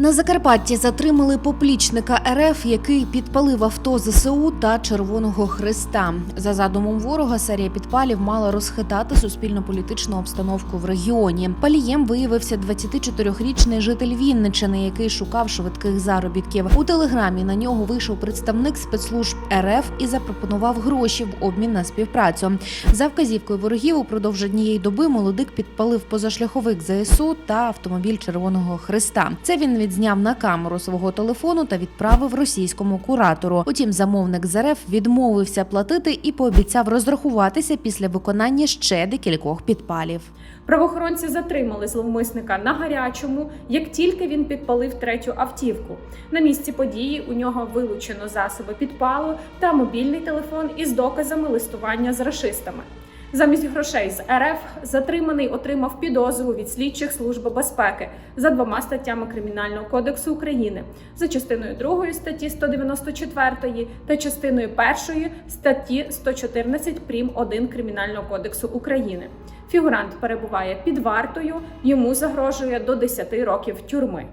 На Закарпатті затримали поплічника РФ, який підпалив авто ЗСУ та Червоного Христа. За задумом ворога, серія підпалів мала розхитати суспільно-політичну обстановку в регіоні. Палієм виявився 24-річний житель Вінничини, який шукав швидких заробітків. У телеграмі на нього вийшов представник спецслужб РФ і запропонував гроші в обмін на співпрацю. За вказівкою ворогів упродовж однієї доби молодик підпалив позашляховик ЗСУ та автомобіль Червоного Христа. Це він відзняв на камеру свого телефону та відправив російському куратору. Утім, замовник з РФ відмовився платити і пообіцяв розрахуватися після виконання ще декількох підпалів. Правоохоронці затримали зловмисника на гарячому, як тільки він підпалив третю автівку. На місці події у нього вилучено засоби підпалу та мобільний телефон із доказами листування з рашистами. Замість грошей з РФ затриманий отримав підозру від слідчих служби безпеки за двома статтями Кримінального кодексу України за частиною 2 статті 194 та частиною 1 статті 114 прим. 1 Кримінального кодексу України. Фігурант перебуває під вартою, йому загрожує до 10 років тюрми.